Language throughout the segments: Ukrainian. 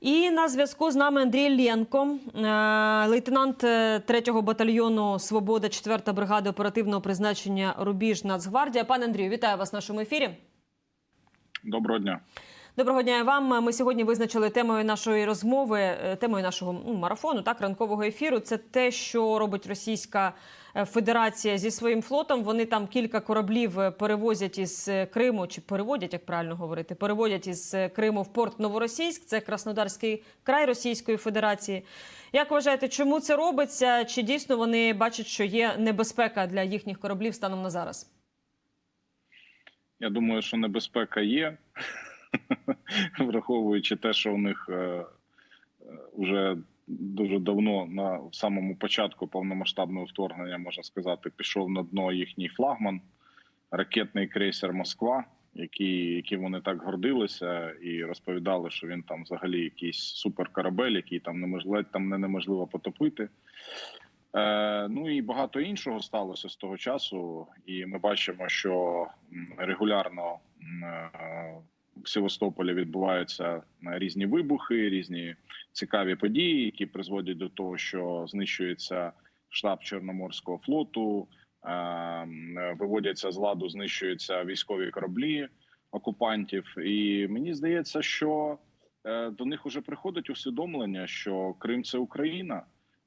І на зв'язку з нами Андрій Ленко, е, лейтенант 3-го батальйону Свобода 4-та бригади оперативного призначення Рубіж Нацгвардія. Пане Андрію, вітаю вас в нашому ефірі. Доброго дня. Доброго дня вам. Ми сьогодні визначили темою нашої розмови, е, темою нашого ну, марафону, так ранкового ефіру. Це те, що робить Російська е, Федерація зі своїм флотом. Вони там кілька кораблів е, перевозять із Криму, чи переводять, як правильно говорити, переводять із Криму в порт Новоросійськ. Це Краснодарський край Російської Федерації. Як вважаєте, чому це робиться? Чи дійсно вони бачать, що є небезпека для їхніх кораблів станом на зараз? Я думаю, що небезпека є, враховуючи те, що у них е, е, вже дуже давно на самому початку повномасштабного вторгнення, можна сказати, пішов на дно їхній флагман, ракетний крейсер Москва, який, яким вони так гордилися і розповідали, що він там взагалі якийсь суперкорабель, який там неможливо там не неможливо потопити. Е, ну і багато іншого сталося з того часу, і ми бачимо, що регулярно е, в Севастополі відбуваються різні вибухи, різні цікаві події, які призводять до того, що знищується штаб Чорноморського флоту, е, виводяться з ладу, знищуються військові кораблі окупантів. І мені здається, що е, до них уже приходить усвідомлення, що Крим це Україна.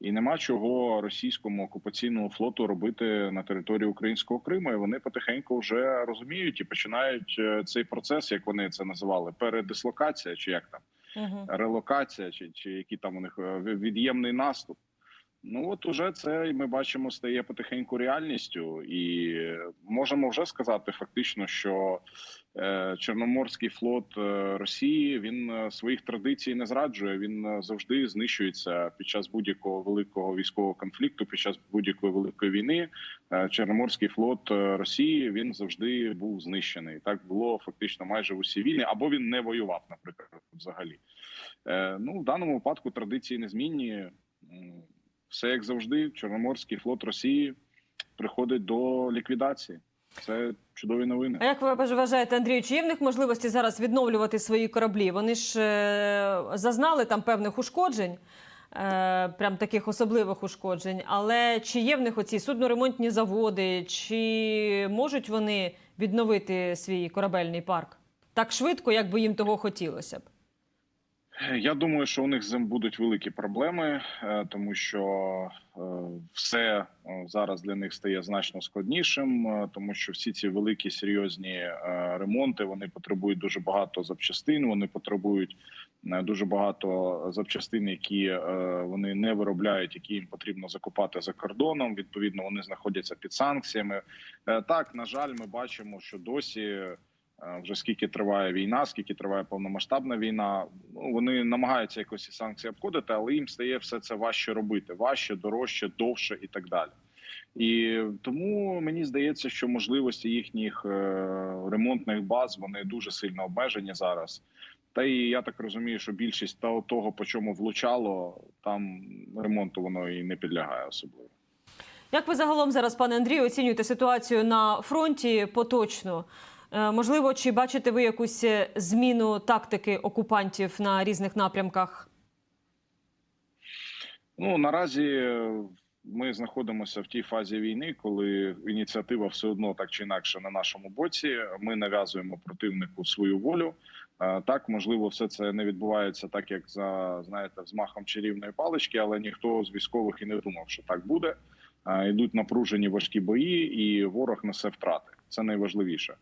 І нема чого російському окупаційному флоту робити на території українського Криму. І вони потихеньку вже розуміють і починають е, цей процес, як вони це називали, передислокація, чи як там Угу. релокація, чи, чи які там у них е, від'ємний наступ. Ну от уже це ми бачимо стає потихеньку реальністю, і можемо вже сказати фактично, що е, Чорноморський флот е, Росії він е, своїх традицій не зраджує. Він завжди знищується під час будь-якого великого військового конфлікту, під час будь-якої великої війни. Чорноморський флот Росії він завжди був знищений. Так було фактично майже усі війни, або він не воював, наприклад, взагалі. Ну в даному випадку традиції незмінні. Все як завжди, Чорноморський флот Росії приходить до ліквідації. Це чудові новини. А як ви вважаєте, Андрію, чи є в них можливості зараз відновлювати свої кораблі? Вони ж е, зазнали там певних ушкоджень, е, прям таких особливих ушкоджень. Але чи є в них оці судноремонтні заводи, чи можуть вони відновити свій корабельний парк так швидко, як би їм того хотілося б? Я думаю, що у них будуть великі проблеми, е, тому що е, все е, зараз для них стає значно складнішим, тому що всі ці великі серйозні ремонти вони потребують дуже багато запчастин. Вони потребують дуже багато запчастин, які вони не виробляють, які їм потрібно закупати за кордоном. Відповідно, вони знаходяться під санкціями. Так, на жаль, ми бачимо, що досі. Е, Вже скільки триває війна, скільки триває повномасштабна війна, ну вони намагаються якось ці санкції обходити, але їм стає все це важче робити, важче, дорожче, довше і так далі. І тому мені здається, що можливості їхніх е, ремонтних баз вони дуже сильно обмежені зараз. Та і я так розумію, що більшість того по чому влучало, там ремонту воно і не підлягає особливо. Як ви загалом зараз, пане Андрію, оцінюєте ситуацію на фронті поточно? Е, Можливо, чи бачите ви якусь е, зміну тактики окупантів на різних напрямках? Ну наразі е, ми знаходимося в тій фазі війни, коли ініціатива все одно так чи інакше на нашому боці. Ми нав'язуємо противнику свою волю. Так, можливо, все це не відбувається так, як за знаєте, взмахом чарівної палички, але ніхто з військових і не думав, що так буде. Йдуть напружені важкі бої, і ворог несе втрати. Це найважливіше.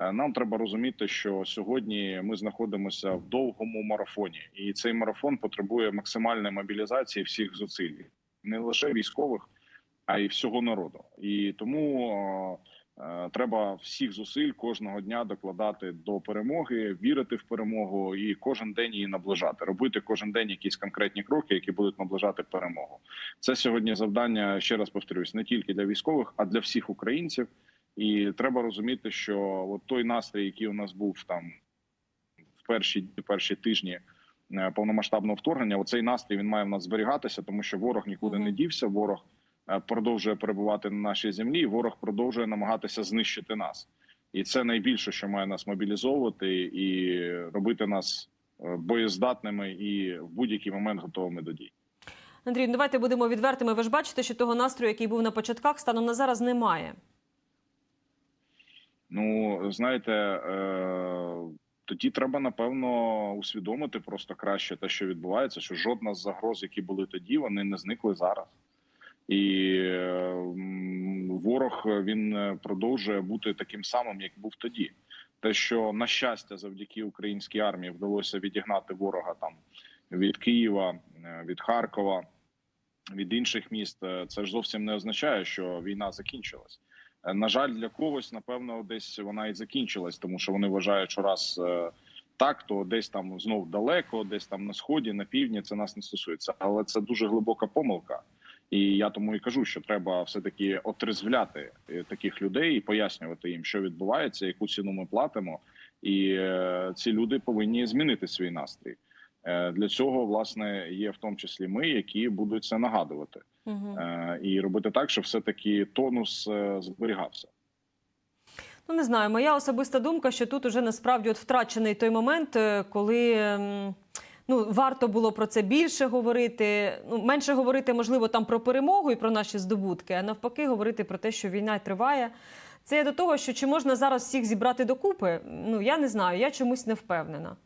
Е, Нам треба розуміти, що сьогодні ми знаходимося в довгому марафоні, і цей марафон потребує максимальної мобілізації всіх зусиль, не лише військових, а й всього народу. І тому е, е, треба всіх зусиль кожного дня докладати до перемоги, вірити в перемогу і кожен день її наближати, робити кожен день якісь конкретні кроки, які будуть наближати перемогу. Це сьогодні завдання. Ще раз повторюсь, не тільки для військових, а для всіх українців. І треба розуміти, що от той настрій, який у нас був там в перші перші тижні е, повномасштабного вторгнення, оцей настрій він має в нас зберігатися, тому що ворог нікуди не дівся. Ворог е, продовжує перебувати на нашій землі, ворог продовжує намагатися знищити нас. І це найбільше, що має нас мобілізовувати і робити нас е, боєздатними і в будь-який момент готовими до дій. Андрій, ну, давайте будемо відвертими. Ви ж бачите, що того настрою, який був на початках, станом на зараз немає. Ну знаєте, е, тоді треба напевно усвідомити просто краще те, що відбувається, що жодна з загроз, які були тоді, вони не зникли зараз. І ворог він продовжує бути таким самим, як був тоді. Те, що на щастя, завдяки українській армії вдалося відігнати ворога там від Києва, е, від Харкова, від інших міст, е, це ж зовсім не означає, що війна закінчилась. Е, На жаль, для когось, напевно, десь вона і закінчилась, тому що вони вважають, що раз е, так, то десь там знов далеко, десь там на сході, на півдні це нас не стосується. Але це дуже глибока помилка. І я тому і кажу, що треба все таки отрезвляти е, таких людей і пояснювати їм, що відбувається, яку ціну ми платимо, і ці люди повинні змінити свій настрій. Е, Для цього власне є в тому числі ми, які будуть це нагадувати Угу. і робити так, щоб все таки тонус е, зберігався. Ну, не знаю, моя особиста думка, що тут уже насправді от втрачений той момент, коли ну, варто було про це більше говорити. Ну, менше говорити, можливо, там про перемогу і про наші здобутки, а навпаки, говорити про те, що війна триває. Це до того, що чи можна зараз всіх зібрати докупи? Ну, я не знаю, я чомусь не впевнена.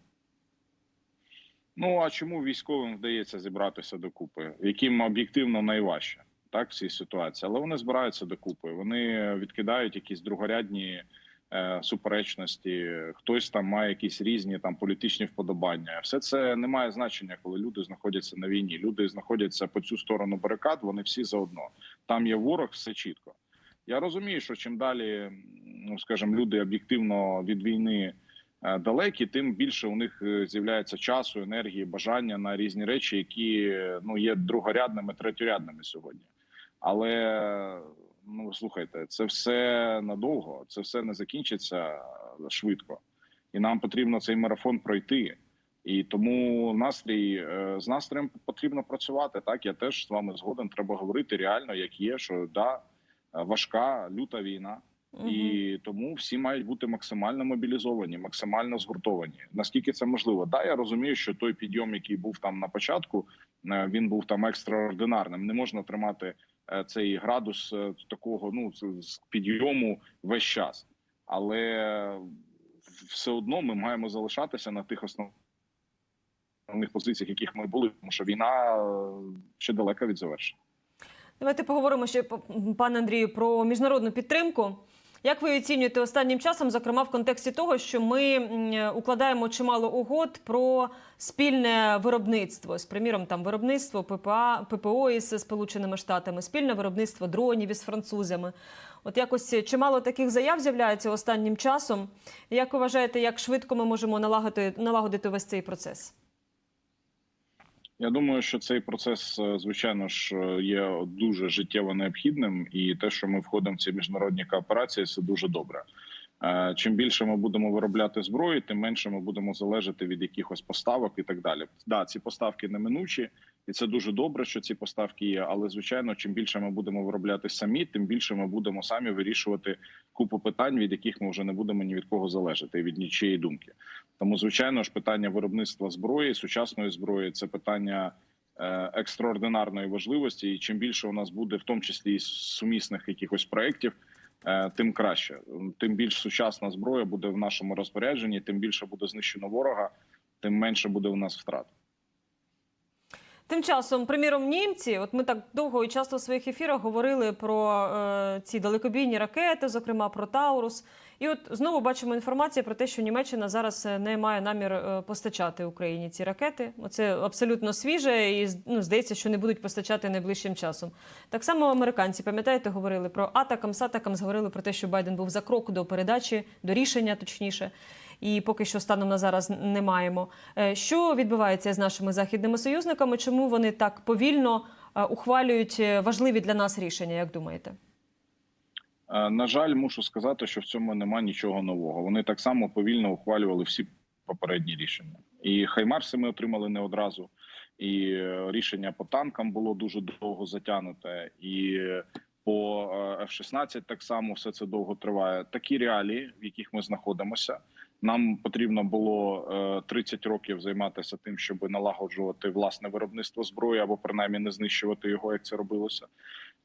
Ну а чому військовим вдається зібратися докупи, яким об'єктивно найважче так в цій ситуації, але вони збираються докупи. Вони відкидають якісь другорядні е, суперечності. Хтось там має якісь різні там політичні вподобання. Все це не має значення, коли люди знаходяться на війні. Люди знаходяться по цю сторону барикад. Вони всі заодно. Там є ворог, все чітко. Я розумію, що чим далі, ну скажімо, люди об'єктивно від війни далекі, тим більше у них е, з'являється часу, енергії, бажання на різні речі, які е, ну є другорядними, третьорядними сьогодні. Але ну слухайте, це все надовго, це все не закінчиться е, швидко, і нам потрібно цей марафон пройти. І тому настрій е, з настроєм потрібно працювати. Так я теж з вами згоден. Треба говорити реально, як є, що да е, важка люта війна. І тому всі мають бути максимально мобілізовані, максимально згуртовані. Наскільки це можливо? Да, я розумію, що той підйом, який був там на початку, е, він був там екстраординарним. Не можна тримати е, цей градус е, такого ну з- підйому весь час, але все одно ми маємо залишатися на тих основних позиціях, яких ми були, тому що війна ще далека від завершення. Давайте поговоримо ще, пане Андрію, про міжнародну підтримку. Як ви оцінюєте останнім часом, зокрема в контексті того, що ми укладаємо чимало угод про спільне виробництво, з приміром там виробництво ППА, ППО із Сполученими Штатами, спільне виробництво дронів із французами. От якось чимало таких заяв з'являється останнім часом. Як ви вважаєте, як швидко ми можемо налагодити, налагодити весь цей процес? Я думаю, що цей процес, е, звичайно ж, е, є дуже життєво необхідним, і те, що ми входимо в ці міжнародні кооперації, це дуже добре. Е, Чим більше ми будемо виробляти зброї, тим менше ми будемо залежати від якихось поставок і так далі. Да, ці поставки неминучі, і це дуже добре, що ці поставки є. Але звичайно, чим більше ми будемо виробляти самі, тим більше ми будемо самі вирішувати купу питань, від яких ми вже не будемо ні від кого залежати, від нічиєї думки. Тому, звичайно ж, питання виробництва зброї, сучасної зброї це питання е, екстраординарної важливості. І чим більше у нас буде, в тому числі і сумісних якихось проєктів, е, тим краще. Тим більш сучасна зброя буде в нашому розпорядженні, тим більше буде знищено ворога, тим менше буде у нас втрат. Тим часом, приміром, німці, от ми так довго і часто в своїх ефірах говорили про е, ці далекобійні ракети, зокрема про Таурус. І от знову бачимо інформацію про те, що Німеччина зараз е, не має намір е, постачати Україні ці ракети. Оце абсолютно свіже, і ну, здається, що не будуть постачати найближчим часом. Так само американці, пам'ятаєте, говорили про атакам, сатакам, говорили про те, що Байден був за крок до передачі, до рішення, точніше. І поки що станом на зараз не маємо. Е, Що відбувається з нашими західними союзниками? Чому вони так повільно е, ухвалюють е, важливі для нас рішення? Як думаєте? На жаль, мушу сказати, що в цьому нема нічого нового. Вони так само повільно ухвалювали всі попередні рішення. І Хаймарси ми отримали не одразу, і рішення по танкам було дуже довго затягнуте, і по е, F-16 так само все це довго триває. Такі реалії, в яких ми знаходимося. Нам потрібно було е, 30 років займатися тим, щоб налагоджувати власне виробництво зброї або принаймні не знищувати його, як це робилося.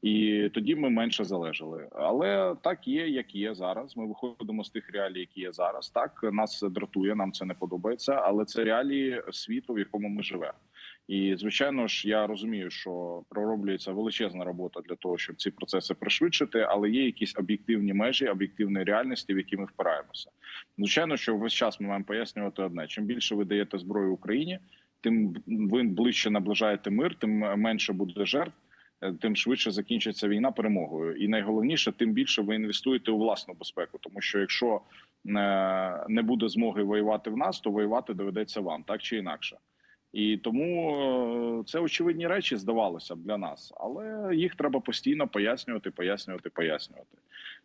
І тоді ми менше залежали. Але так є, як є зараз. Ми виходимо з тих реалій, які є зараз. Так нас дратує, нам це не подобається, але це реалії світу, в якому ми живемо. І звичайно ж, я розумію, що пророблюється величезна робота для того, щоб ці процеси пришвидшити, але є якісь об'єктивні межі, об'єктивні реальності, в які ми впираємося. Звичайно, що весь час ми маємо пояснювати одне: чим більше ви даєте зброю Україні, тим ви ближче наближаєте мир, тим менше буде жертв. е, Тим швидше закінчиться війна перемогою, і найголовніше, тим більше ви інвестуєте у власну безпеку. Тому що якщо е, не буде змоги воювати в нас, то воювати доведеться вам так чи інакше. І тому е, це очевидні речі здавалося б для нас, але їх треба постійно пояснювати, пояснювати, пояснювати.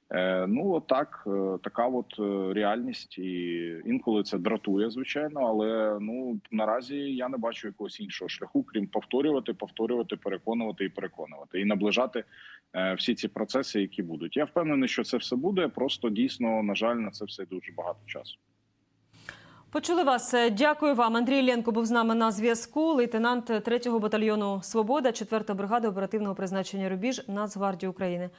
Е, ну так, е, така от е, реальність, і інколи це дратує, звичайно. Але ну наразі я не бачу якогось іншого шляху, крім повторювати, повторювати, переконувати і переконувати, і наближати всі ці процеси, які будуть. Я впевнений, що це все буде. Просто дійсно, на жаль, на це все дуже багато часу. Почули вас. Е, Дякую вам. Андрій Ленко був з нами на зв'язку. Лейтенант 3-го батальйону Свобода, 4-ї бригади оперативного призначення Рубіж Нацгвардії України.